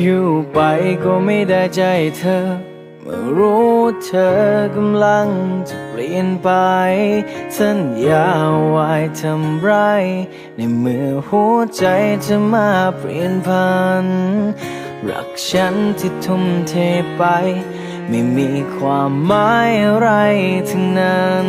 อยู่ไปก็ไม่ได้ใจเธอ เมื่อรู้เธอกำลังจะเปลี่ยนไป สัญญาไว้ทำไร ในเมื่อหัวใจจะมาเปลี่ยนพัน รักฉันที่ทุ่มเทไป ไม่มีความหมายอะไรทั้งนั้น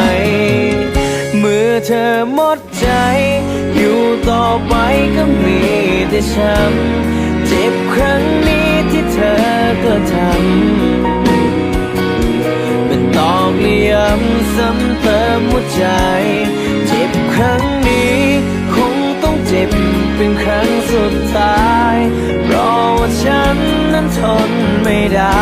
อหมดใจ อยู่ต่อไปก็มีแต่ช้ำเจ็บครั้งนี้ที่เธอก็ทำเป็นตอกเลี่ยมซ้ำเติมหัวใจ เจ็บครั้งนี้คงต้องเจ็บเป็นครั้งสุดท้ายเพราะว่าฉันนั้นทนไม่ได้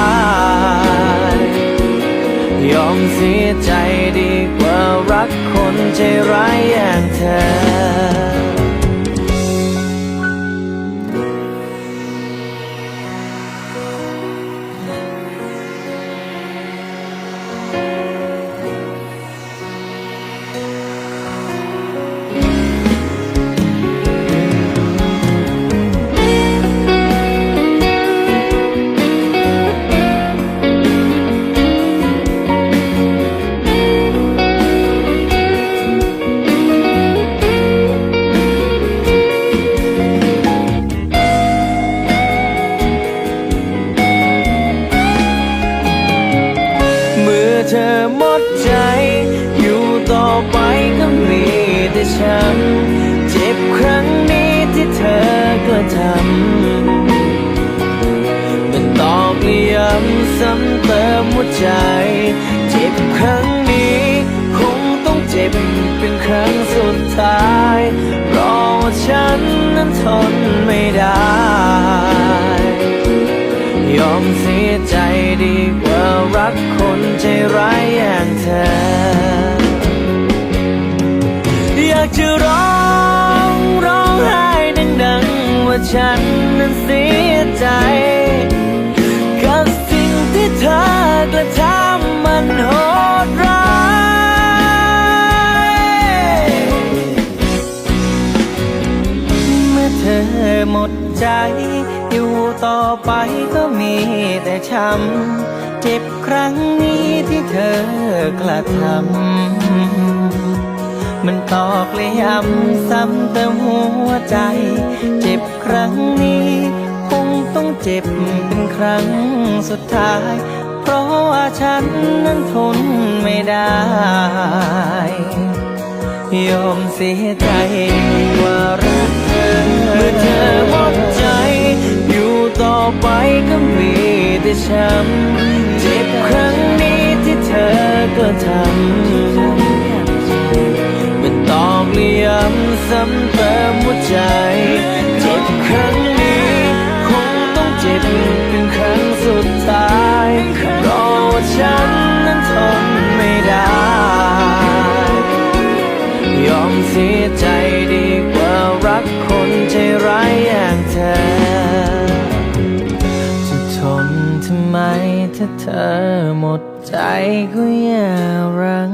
ยอมเสียใจดีกว่ารักคน ใจร้ายอย่างเธอ ใจ เจ็บครั้งนี้ คงต้องเจ็บเป็นครั้งสุดท้ายเพราะว่าฉันนั้นทนไม่ได้ ยอมเสียใจดีกว่ารักคนใจร้ายอย่างเธอ อยากจะร้องร้องไห้ดังๆว่าฉันนั้นเสีย หมดใจ อยู่ต่อไปก็มีแต่ช้ำเจ็บครั้งนี้ที่เธอกระทำมันตอกเลยย้ำซ้ำเติมหัวใจ เจ็บครั้งนี้ คงต้องเจ็บเป็นครั้งสุดท้าย เพราะว่าฉันนั้นทนไม่ได้ยอมเสียใจว่ารัก ไปก็มีแต่ช้ำเจ็บครั้งนี้ที่เธอก็ทำเป็นตอกเลี่ยมซ้ำเติมหัวใจ เจ็บครั้งนี้คงต้องเจ็บเป็นครั้งสุดท้ายเพราะว่าฉันนั้นทนไม่ได้ ยอมเสียใจ ถ้าเธอหมดใจก็อย่ารัง